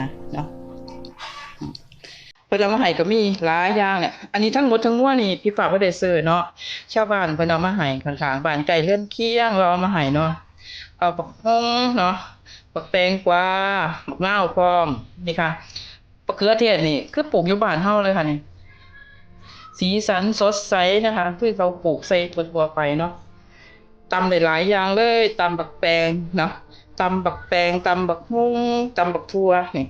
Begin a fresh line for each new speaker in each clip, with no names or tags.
นะเนาะเพิ่นเอามาให้ก็มีหลายอย่างเนี่ยอันนี้ทั้งหมดทั้งมวลนี่พี่ฝากบ่ได้ซื้อเนาะชาวบ้านเพิ่นเอามาให้ข้างๆบ้านใกล้เรือนเคียงเราเอามาให้เนาะเอาบักฮงเนาะบักแตงกวาบักเนาพร้อมนี่ค่ะบักเขือเทศนี่คือปลูกอยู่บ้านเฮาเลยค่ะนี่สีสันสดใสนะคะคือเราปลูกใส่ทั่วไปเนาะตำหลายๆอย่างเลยตำบักแปงเนาะ ตำบักแปงตำบักฮุ้งตำบักทัวนี่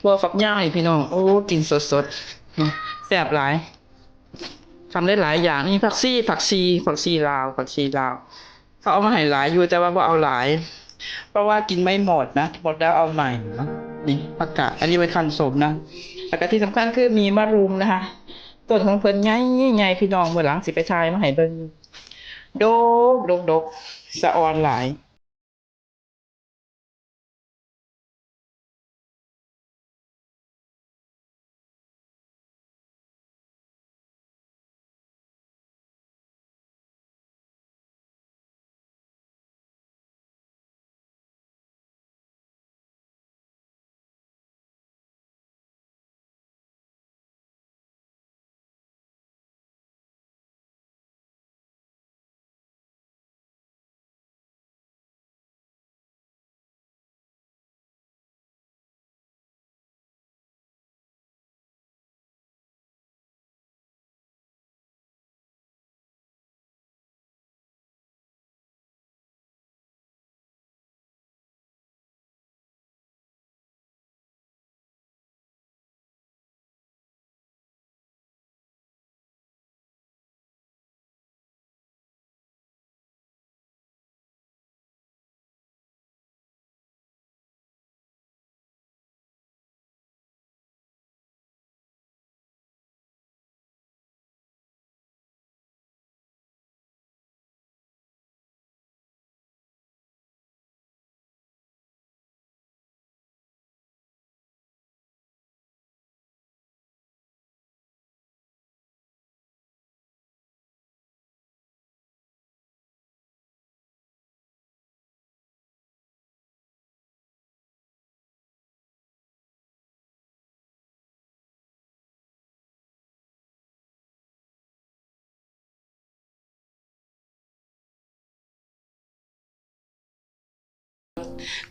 ทัวฝักย่างนี่พี่น้องโอ้กินสดๆนี่แซ่บหลายทำได้หลายอย่างนี่ผักซี่ผักชีผักชีลาวผักชีลาวเขาเอามาให้หลายอยู่แต่ว่าบ่เอาหลาย เพราะว่ากินไม่หมดนะหมดแล้วเอาใหม่นะนี่ผักกาดอันนี้ไว้คันสมนะแล้วก็ที่สำคัญคือมีมะรุมนะคะต้นของเพิ่นใหญ่ใหญ่พี่น้องเมื่อหลังสิไปทายมาให้เบิ่งโดกโดกโดกสะออนหลาย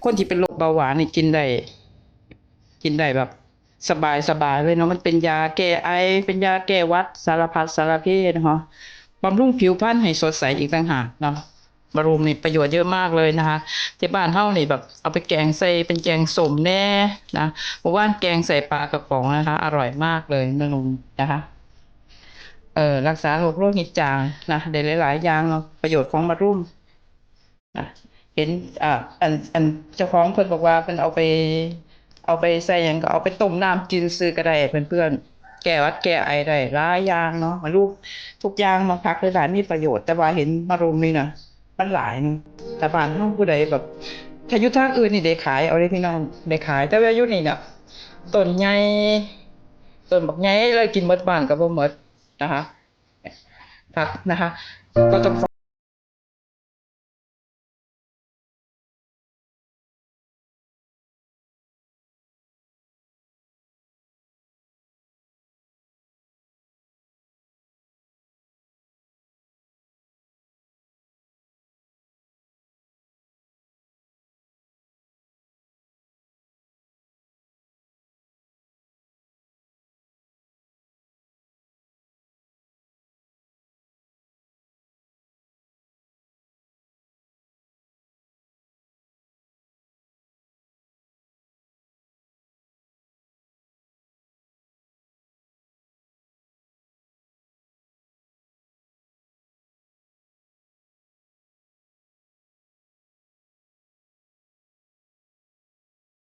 คนที่เป็นโรคเบาหวานนี่กินได้ กินได้แบบ สบายสบายเลยเนาะมันเป็นยาแก้ไอ เป็นยาแก้วัดสารพัดสารเพศเนาะบำรุงผิวพรรณให้สดใสอีกต่างหากเนาะบำรุงนี่ประโยชน์เยอะมากเลยนะคะที่บ้านเฮานี่แบบเอาไปแกงใส่เป็นแกงสมแน่นะเพราะว่าแกงใส่ปลากระป๋องนะคะ อร่อยมากเลยนะลุงนะคะเอ่อรักษาโรคโรคหิดจางนะได้หลาย ๆ อย่างเนาะประโยชน์ของมะรุมนะ เห็นอ่าอันอันเจ้าของเพิ่นบอกว่าเพิ่นเอาไป เอาไปใส่หยังก็เอาไปต้มน้ำกินซื้อก็ได้เพื่อนๆแก้วัดแก้ไอได้หลายอย่างเนาะมาลูกทุกอย่างมาพักหลายๆมีประโยชน์ แต่ว่าเห็นมะรุมนี่นะมันหลายนึงแต่บ้านเฮาผู้ใดแบบถ้าอยู่ทางอื่นนี่ได้ขายเอาได้พี่น้องได้ขาย แต่ว่าอยู่นี่น่ะต้นใหญ่ต้นบักใหญ่เลยกินหมดบ้านก็บ่หมดนะคะผักนะคะก็ต้อง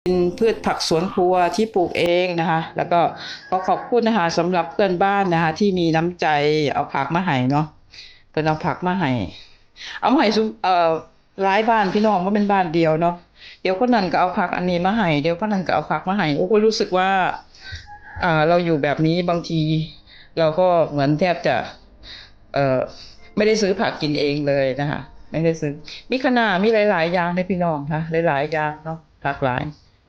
เป็นพืชผักสวนครัวที่ปลูกเองนะคะ แล้วก็ขอขอบคุณนะคะสำหรับเพื่อนบ้านนะคะ ที่มีน้ำใจเอาผักมาให้เนาะเพิ่นเอาผักมาให้เอามาให้ซุเอ่อหลายบ้านพี่น้องว่าเป็นบ้านเดียวเนาะเดี๋ยวคนนั้นก็เอาผักอันนี้มาให้เดี๋ยวคนนั้นก็เอาผักมาให้โอ้ก็รู้สึกว่าอ่าเราอยู่แบบนี้บางที เราก็เหมือนแทบจะ เอ่อไม่ได้ซื้อผักกินเองเลยนะคะไม่ได้ซื้อมีขนาดมีหลาย ๆ อย่างในพี่น้องค่ะหลาย ๆ อย่างเนาะผักหลาย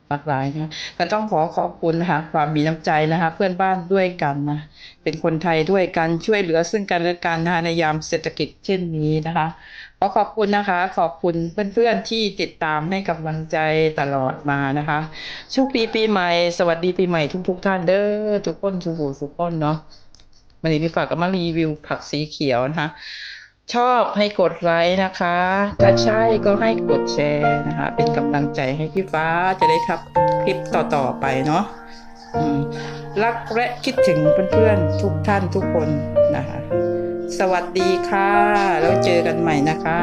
หลากหลายนะก็ต้องขอขอบคุณนะคะความมีน้ำใจนะคะ เพื่อนบ้านด้วยกันนะเป็นคนไทยด้วยกันช่วยเหลือซึ่งกันและกันนะคะในยามเศรษฐกิจเช่นนี้นะคะขอขอบคุณนะคะ ขอบคุณเพื่อนๆที่ติดตามให้กำลังใจตลอดมานะคะโชคดีปีใหม่ สวัสดีปีใหม่ทุกๆท่านเด้อทุกคนทุกผู้ทุกคนเนาะวันนี้พี่ฝากก็มารีวิวผักสีเขียวนะคะ ชอบให้กดไลค์นะคะ ถ้าใช่ก็ให้กดแชร์นะคะ เป็นกำลังใจให้พี่ฟ้าจะได้ทับคลิปต่อๆไปเนาะรักและคิดถึงเพื่อนๆ ทุกท่านทุกคนนะคะ สวัสดีค่ะ แล้วเจอกันใหม่นะคะ